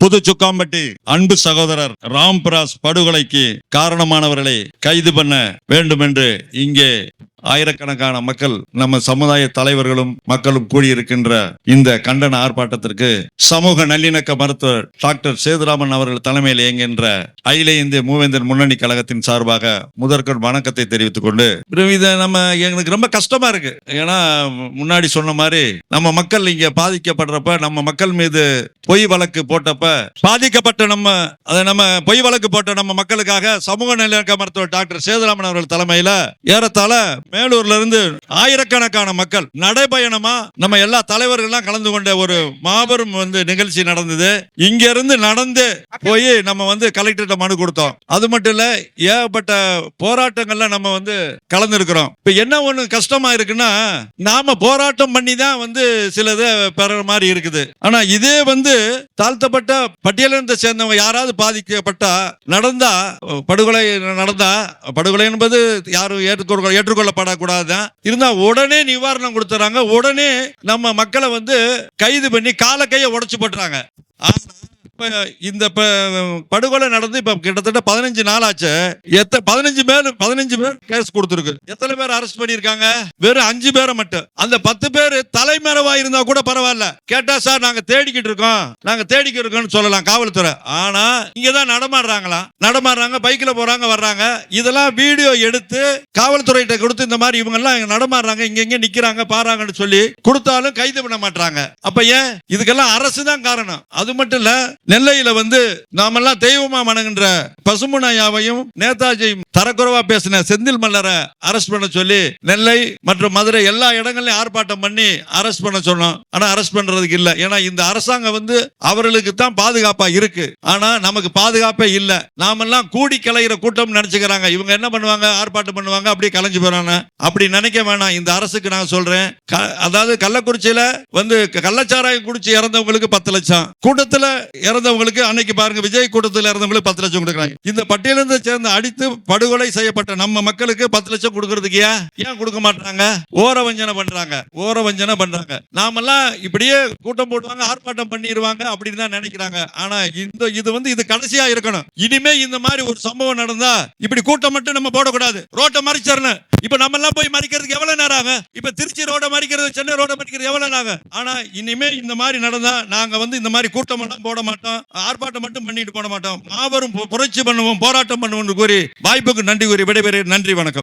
புது சுக்காம்பட்டி அன்பு சகோதரர் ராம்பிராஸ் படுகொலைக்கு காரணமானவர்களை கைது பண்ண வேண்டும் என்று இங்கே ஆயிரக்கணக்கான மக்கள் நம்ம சமுதாய தலைவர்களும் மக்களும் கூடியிருக்கின்ற இந்த கண்டன ஆர்ப்பாட்டத்திற்கு சமூக நல்லிணக்க மருத்துவர் டாக்டர் சேதுராமன் அவர்கள் தலைமையில் இயங்குகின்ற அகில இந்திய மூவேந்தர் முன்னணி கழகத்தின் சார்பாக முதற்கண் வணக்கத்தை தெரிவித்துக் கொண்டு இதை நம்ம எங்களுக்கு ரொம்ப கஷ்டமா இருக்கு. ஏன்னா முன்னாடி சொன்ன மாதிரி நம்ம மக்கள் இங்க பாதிக்கப்படுறப்ப நம்ம மக்கள் மீது பொய் வழக்கு போட்டப்ப பாதிக்கப்பட்ட நம்ம அதை நம்ம பொய் வழக்கு போட்ட நம்ம மக்களுக்காக சமூக நல்லிணக்க மருத்துவர் டாக்டர் சேதுராமன் அவர்கள் தலைமையில ஏறத்தாழ மேலூர்ல இருந்து ஆயிரக்கணக்கான மக்கள் நடைபயணமா நம்ம எல்லா தலைவர்கள்லாம் கலந்து கொண்ட ஒரு மாபெரும் வந்து நிகழ்ச்சி நடந்தது. இங்க இருந்து நடந்து போய் நம்ம வந்து கலெக்டர்கிட்ட மனு கொடுத்தோம். அது மட்டும் இல்ல ஏகப்பட்ட போராட்டங்கள்ல நம்ம வந்து கலந்துருக்கிறோம். இப்ப என்ன ஒண்ணு கஷ்டமா இருக்குன்னா நாம போராட்டம் பண்ணி தான் வந்து சிலது பெற மாதிரி இருக்குது. ஆனா இதே வந்து தாழ்த்தப்பட்ட பட்டியலினத்தை சேர்ந்தவங்க யாராவது பாதிக்கப்பட்டா நடந்தா படுகொலை நடந்தா படுகொலை என்பது யாரும் ஏற்றுக்கொள்ள ஏற்றுக்கொள்ளப்படக்கூடாது இருந்தா உடனே நிவாரணம் கொடுத்துறாங்க. உடனே நம்ம மக்களை வந்து கைது பண்ணி கால கையை உடச்சு போட்டுறாங்க. ஆனா இப்போ இந்த இப்போ படுகொலை நடந்து இப்போ கிட்டத்தட்ட பதினஞ்சு நாள் ஆச்சு எத்த பதினஞ்சு பேர் பதினஞ்சு பேர் கேஸ் கொடுத்துருக்கு. எத்தனை பேர் அரெஸ்ட் பண்ணியிருக்காங்க? வெறும் அஞ்சு பேரை மட்டும். அந்த பத்து பேர் தலைமறைவா இருந்தா கூட பரவாயில்ல. கேட்டா சார் நாங்க தேடிக்கிட்டு இருக்கோம். நாங்க தேடிக்கிட்டு இருக்கோம்னு சொல்லலாம் காவல்துறை. ஆனா இங்கதான் நடமாடுறாங்களா? நடமாடுறாங்க பைக்ல போறாங்க வர்றாங்க. இதெல்லாம் வீடியோ எடுத்து காவல்துறையிட்ட கொடுத்து இந்த மாதிரி இவங்க எல்லாம் நடமாடுறாங்க இங்க இங்க நிக்கிறாங்க பாறாங்கன்னு சொல்லி கொடுத்தாலும் கைது பண்ண மாட்டாங்க அப்ப ஏன்? இதுக்கெல்லாம் அரசு தான் காரணம். அது மட்டும் இல்ல நெல்லையில வந்து நாமெல்லாம் தெய்வமா மணங்குன்ற பசுமுனையாவையும் நேதாஜியும் தரக்குறைவா பேசின செந்தில் மல்லரை அரெஸ்ட் பண்ண சொல்லி நெல்லை மற்றும் மதுரை எல்லா இடங்களையும் ஆர்ப்பாட்டம் பண்ணி அரெஸ்ட் பண்ண சொன்னோம். ஆனா அரெஸ்ட் பண்றதுக்கு இல்ல. ஏன்னா இந்த அரசாங்கம் வந்து அவர்களுக்கு தான் பாதுகாப்பா இருக்கு. ஆனா நமக்கு பாதுகாப்பே இல்ல. நாமெல்லாம் கூடி கலைகிற கூட்டம் நினைச்சுக்கிறாங்க. இவங்க என்ன பண்ணுவாங்க? ஆர்ப்பாட்டம் பண்ணுவாங்க? அப்படியே கலைஞ்சு போறாங்க. அப்படி நினைக்க வேணாம். இந்த அரசுக்கு நான் சொல்றேன். க- அதாவது கள்ளக்குறிச்சியில வந்து கள்ளச்சாராயம் குடிச்சு இறந்தவங்களுக்கு பத்து லட்சம். கூட்டத்துல இறந்தவங்களுக்கு அன்னைக்கு பாருங்க விஜய் கூட்டத்தில் இறந்தவங்களுக்கு பத்து லட்சம் கொடுக்குறாங்க. இந்த பட்டியலிருந்து சேர்ந்து அடித்து படுகொலை செய்யப்பட்ட நம்ம மக்களுக்கு பத்து லட்சம் கொடுக்கறதுக்கு ஏன்? ஏன் கொடுக்க மாட்டாங்க ஓர வஞ்சனை பண்றாங்க. ஓர வஞ்சனை பண்றாங்க. நாமெல்லாம் இப்படியே கூட்டம் போடுவாங்க ஆர்ப்பாட்டம் பண்ணிடுவாங்க அப்படின்னு தான் நினைக்கிறாங்க. ஆனா இந்த இது வந்து இது கடைசியா இருக்கணும். இனிமே இந்த மாதிரி ஒரு சம்பவம் நடந்தா இப்படி கூட்டம் மட்டும் நம்ம போடக்கூடாது. ரோட்டை மறிச்சிடணும். இப்ப நம்ம எல்லாம் போய் மறிக்கிறதுக்கு எவ்வளவு நேரம் ஆகும்? இப்ப திருச்சி ரோட மறிக்கிறது சென்னை ரோட மறிக்கிறது எவ்வளவு நேரம் ஆகும்? ஆனா இனிமே இந்த மாதிரி நடந்தா நாங்க வந்து இந்த மாதிரி கூட்டம் எல்லாம் போட மாட்டோம். ஆர்ப்பாட்டம் மட்டும் பண்ணிட்டு போட மாட்டோம். மாபெரும் புரட்சி பண்ணுவோம் போராட்டம் பண்ணுவோம் கூறி வாய்ப்புக்கு நன்றி கூறி விடைபெறு நன்றி வணக்கம்.